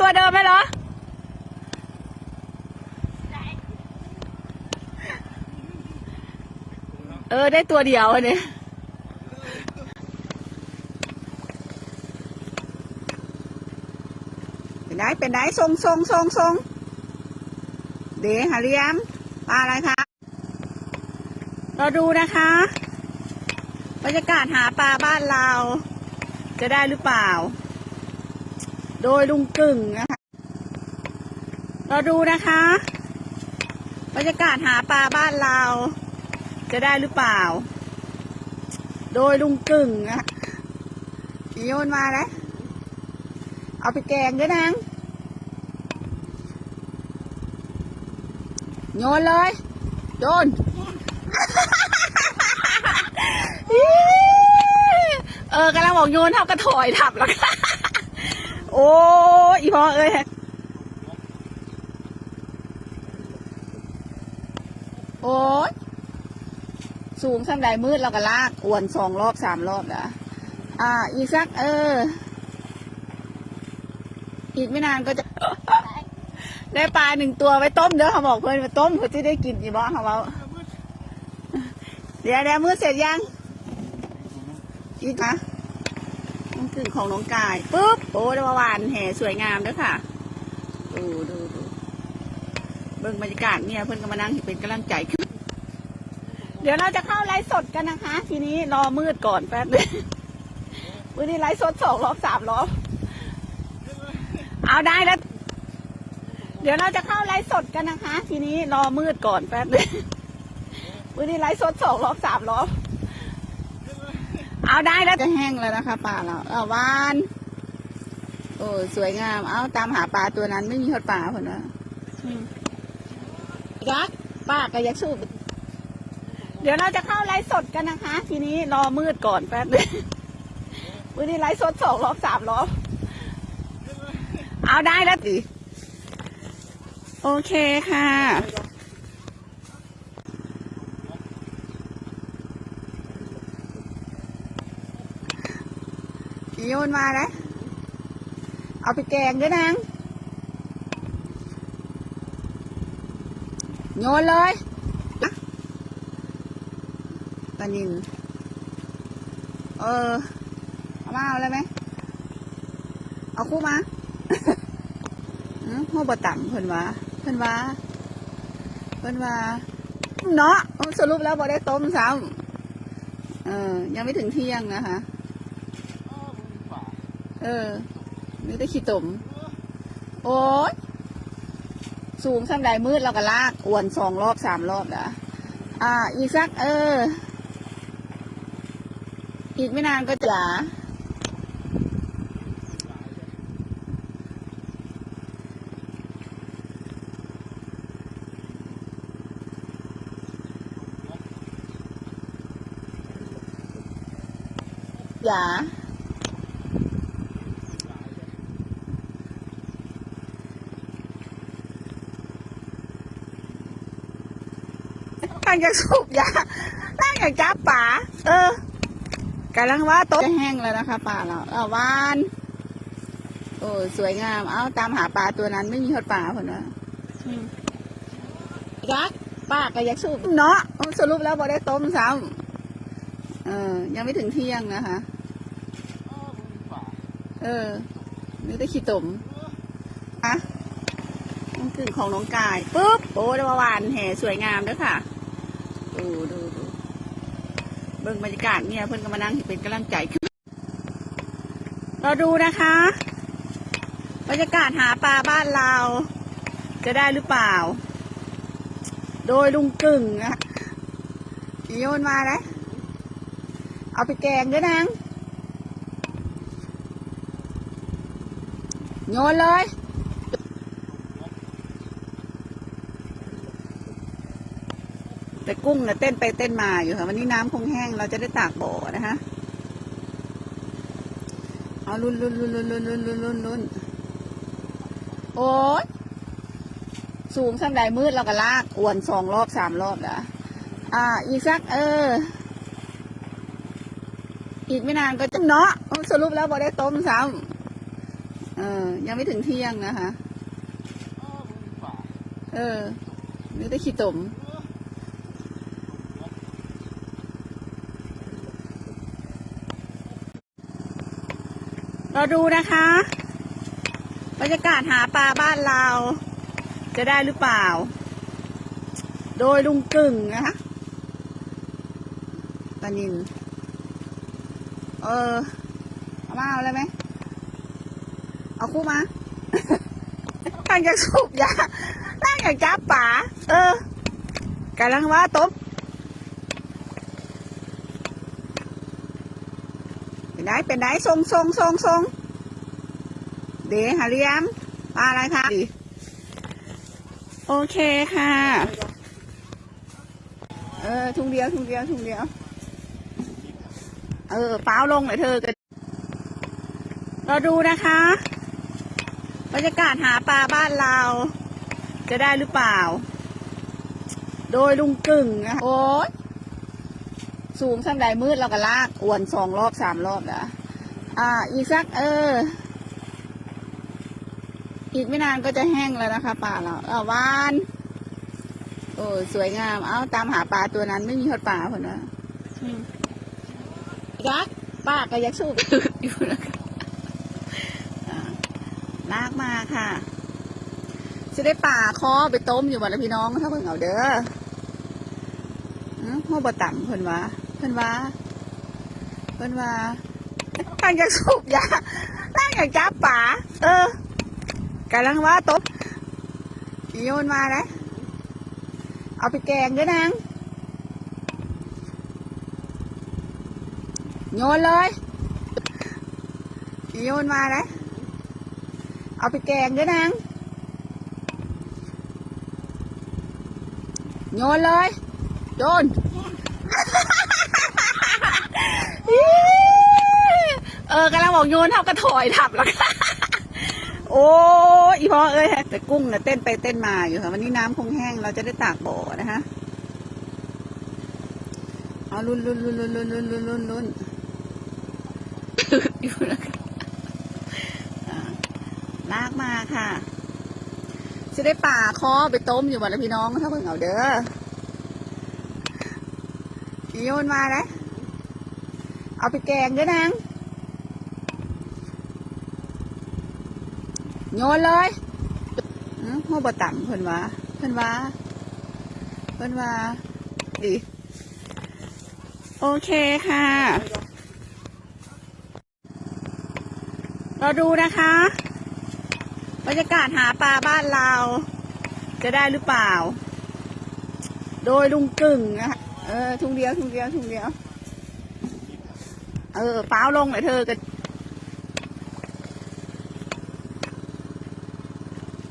ตัวเดิมไหมเหรอ เออ ได้ตัวเดียวอันนี้เป็นไงเป็นไงทรงทรงทรงทรงเดี๋ยวหาเรียมปลาอะไรคะเราดูนะคะ บรรยากาศหาปลาบ้านเรา จะได้หรือเปล่า โดยลุงกึ่งนะคะเราดูนะคะบรรยากาศหาปลาบ้านเรา จะได้หรือเปล่า โดยลุงกึ่งนะคะขี่โยนมาแล้ว เอาไปแกงด้วยนางโยนเลยโยนเออกำลังบอกโยนเท่ากระถอยทับแล้วค่ะ โอ้ยอีพอเอ้ยโอ้ยสูงสังใดมืดเราก็ลากอวนสองรอบสามรอบแล้วอ่า อีกสัก เออ อีกไม่นานก็จะ ได้ปลาหนึ่งตัวไว้ต้มเด้อเขาบอกเพื่อนไปต้มเพื่อที่ได้กินอีบ้าเขาบอกเดี๋ยวเดี๋ยวมือเสร็จยัง อีกนะน้ำกึ่งของน้องกายปุ๊บ โอ้ดาวานแห่สวยงามด้วยค่ะ ดูดูดูเบิ่งบรรยากาศเนี่ยเพื่อนก็มานั่งเป็นกำลังใจขึ้นเดี๋ยวเราจะเข้าไลฟ์สดกันนะคะ ทีนี้รอมืดก่อนแป๊บนึงวันนี้ไลฟ์สดสองรอบสามรอบเอาได้แล้ว เดี๋ยวเราจะเข้าไลฟ์สดกันนะคะ ทีนี้รอมืดก่อนแป๊บนึงวันนี้ไลฟ์สดสองรอบสามรอบเอาได้แล้วจะแห้งแล้วนะคะป่าเราเอาวาน โอ้สวยงาม เอาตามหาปลาตัวนั้นไม่มีทอดปลาคนนะอืมรักป้าก็อยากสู้เดี๋ยวเราจะเข้าไลฟ์สดกันนะคะ ทีนี้รอมืดก่อนแป๊บนึงวันนี้ไลฟ์สดสองรอบสามรอบเอาได้แล้วดิโอเคค่ะ โยนมาแล้ว เอาไปแกงด้วยนางโยนเลยอะปลานินเออ เอามาเอาเลยไหม เอาคู่มาอื้อหัวบะต่ำเพิ่นว่าเพิ่นว่าเพิ่นว่าเนาะสรุปแล้วบ่ได้ต้มซ้ำเออ ยังไม่ถึงเที่ยงนะคะ เออ มีแต่ขี้ตม โอ้ยสูงสังใดมืดเราก็ลากอวนสองรอบสามรอบแล้วอ่า อีกสักเออ อีกไม่นานก็จะจ๋า ตั้งอยากสูบยาตั้งอยากจับป่าเออกำลังว่าโต๊ะจะแห้งแล้วนะคะป่าเราเอาวานโอ้สวยงาม เอาตามหาปลาตัวนั้นไม่มีทอดปลาคนนะอืมรักป้าก็ยากสูบเนาะสรุปแล้วบ่ได้ต้มซ้ำเออ ยังไม่ถึงเที่ยงนะคะ เออมีแต่ขี้ตมอะกึ่งของน้องกายปุ๊บ โอ้ได้มาวานแห่สวยงามด้วยค่ะ ดูดูดูเบิ่งบรรยากาศเนี่ยเพื่อนก็มานั่งเป็นกำลังใจขึ้นเราดูนะคะ บรรยากาศหาปลาบ้านเรา จะได้หรือเปล่า โดยลุงกึ่งนะโยนมาแล้วเอาไปแกงด้วยนางโยนเลย แต่กุ้งนี่ยเต้นไปเต้นมาอยู่ค่ะ วันนี้น้ำคงแห้งเราจะได้ตากบ่อนะคะเอาลุนลุนลุนลุนลุนลุนลุนลุนลุนโอ้ยสูงสังใดมืดเราก็ลากอวนสองรอบสามรอบแล้วอ่า อีกสัก เออ อีกไม่นานก็จะเนาะสรุปแล้วบ่ได้ต้มซ้ำเออ ยังไม่ถึงเที่ยงนะคะ เออนึกได้ขี้ตม เราดูนะคะบรรยากาศหาปลาบ้านเรา จะได้หรือเปล่า โดยลุงกึ่งนะคะปลานินเออเอามาเอาเลยไหม เอาคู่มาตั้งอยากสูบยาตั้งอยากจับป่าเออกำลังว่าตบ เป็นไงเป็นไงทรงทรงทรงทรงเดี๋ยวหาเรียมปลาอะไรคะโอเคค่ะ เออทุงเดียวทุงเดียวทุงเดียว เออเป้าลงเลยเธอกันเราดูนะคะบรรยากาศหาปลาบ้านเรา จะได้หรือเปล่า โดยลุงกึ่งนะคะโอ้ย สูงสักใดมืดเราก็ลากอวนสองรอบสามรอบแล้วอ่า อีกสัก เออ อีกไม่นานก็จะแห้งแล้วนะคะป่าเราอ่าวานโอ้ยสวยงาม เอาตามหาปลาตัวนั้นไม่มีทอดปลาคนนะอืมยักษ์ป้าก็ยักษ์สู้อยู่นะคะอ่าลากมาค่ะจะได้ป่าคอไปต้มอยู่วันละพี่น้องถ้าเพิ่งเอาเด้ออื้อพ่อบะต่ำเพิ่นว่า เพิ่นว่าเพิ่นว่าตั้งอยากสูบยาตั้งอยากจับป่าเออกำลังว่าตบโยนมาเลยเอาไปแกงด้วยนางโยนเลยโยนมาเลยเอาไปแกงด้วยนางโยนเลยโยน เออกำลังบอกโยนเท่าก็ถอยทับแล้วค่ะโอ้อีพ่อเอ้ยแต่กุ้งเนี่ยเต้นไปเต้นมาอยู่ค่ะวันนี้น้ำคงแห้งเราจะได้ตากบ่อนะคะเอาลุ้นลุ้นลุ้นลุ้นลุ้นลุ้นลุ้นลุ้นลุ้นอยู่นะคะลากมาค่ะจะได้ป่าคอไปต้มอยู่วันละพี่น้องถ้าเพิ่งเอาเด้อโยนมาเลย เอาไปแกงด้วยนางโยนเลยอื้อพ่อบะต่ำเพิ่นว่าเพิ่นว่าเพิ่นว่าดีโอเคค่ะ เราดูนะคะบรรยากาศหาปลาบ้านเรา จะได้หรือเปล่า โดยลุงกึ่งนะคะเออทุงเดียวทุงเดียวทุงเดียว เออเปล่าลงเลยเธอกัน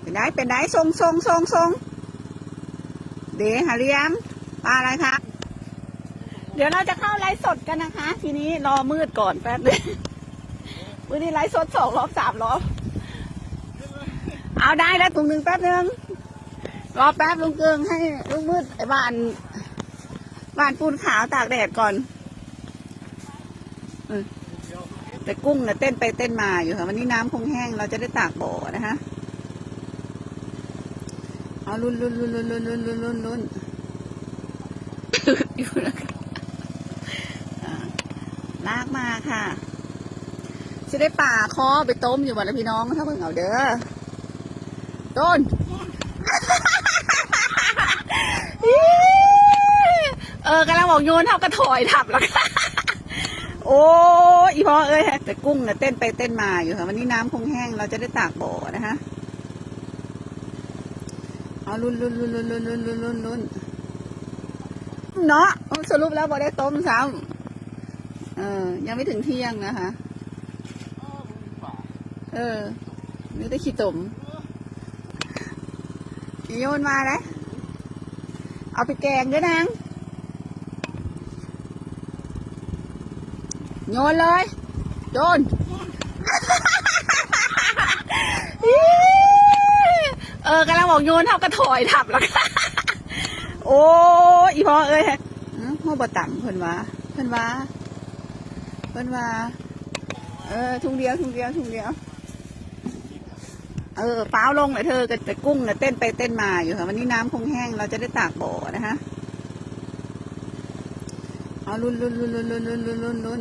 เป็นไงเป็นไงทรงทรงทรงทรงเดี๋ยวหาเรียมปลาอะไรคะเดี๋ยวเราจะเข้าไลฟ์สดกันนะคะ ทีนี้รอมืดก่อนแป๊บนึงวันนี้ไลฟ์สดสองรอบสามรอบเอาได้แล้วถุงหนึ่งแป๊บนึงรอแป๊บลุงเกิงให้ลุงมืดไอ้บ้านบ้านปูนขาวตากแดดก่อน แต่กุ้งนี่ยเต้นไปเต้นมาอยู่ค่ะ วันนี้น้ำคงแห้งเราจะได้ตากบ่อนะคะเอาลุ้นลุ้นลุ้นลุ้นลุ้นลุ้นลุ้นลุ้นลุ้นอยู่นะคะอ่าลากมาค่ะจะได้ป่าคอไปต้มอยู่วันพี่น้องถ้าเพิ่งเอาเด้อโดนเออกำลังบอกโยนเท่าก็ถอยทับแล้วค่ะ โอ้ยอีพ่อเอ้ยแต่กุ้งเนี่ยเต้นไปเต้นมาอยู่ค่ะวันนี้น้ำคงแห้งเราจะได้ตากบ่อนะคะเอาลุ้นลุ้นลุ้นลุ้นลุ้นลุ้นลุ้นลุ้นลุ้นเนาะสรุปแล้วบอได้ต้มซ้ำเออ ยังไม่ถึงเที่ยงนะคะเออนึกได้ขี้ตมโยนมาเลยเอาไปแกงด้วยนาง โยนเลยโยนเออกำลังบอกโยนเท่ากระถอยถับแล้วโอ้อีพอเอ้ยหัวบะต่ำเพิ่นว่าเพิ่นว่าเพิ่นว่าเออทุงเดียวทุงเดียวทุงเดียว เออฟ้าลงเลยเธอกันแต่กุ้งเนี่ยเต้นไปเต้นมาอยู่ค่ะวันนี้น้ำคงแห้งเราจะได้ตากบ่อนะฮะเอาลุนลุนลุ้นลุนลุนลุนลุนลุน